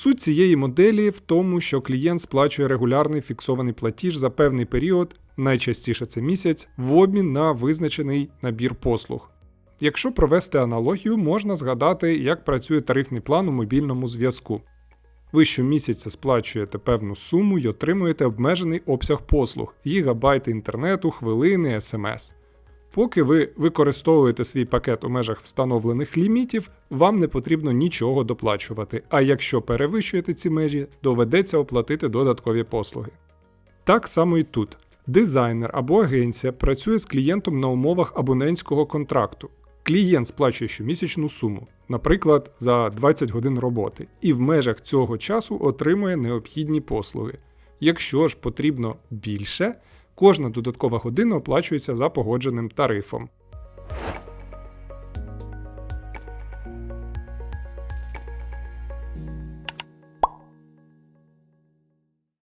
Суть цієї моделі в тому, що клієнт сплачує регулярний фіксований платіж за певний період, найчастіше це місяць, в обмін на визначений набір послуг. Якщо провести аналогію, можна згадати, як працює тарифний план у мобільному зв'язку. Ви щомісяця сплачуєте певну суму і отримуєте обмежений обсяг послуг гігабайти інтернету, хвилини, смс. Поки ви використовуєте свій пакет у межах встановлених лімітів, вам не потрібно нічого доплачувати, а якщо перевищуєте ці межі, доведеться оплатити додаткові послуги. Так само і тут. Дизайнер або агенція працює з клієнтом на умовах абонентського контракту. Клієнт сплачує щомісячну суму, наприклад, за 20 годин роботи, і в межах цього часу отримує необхідні послуги. Якщо ж потрібно більше, кожна додаткова година оплачується за погодженим тарифом.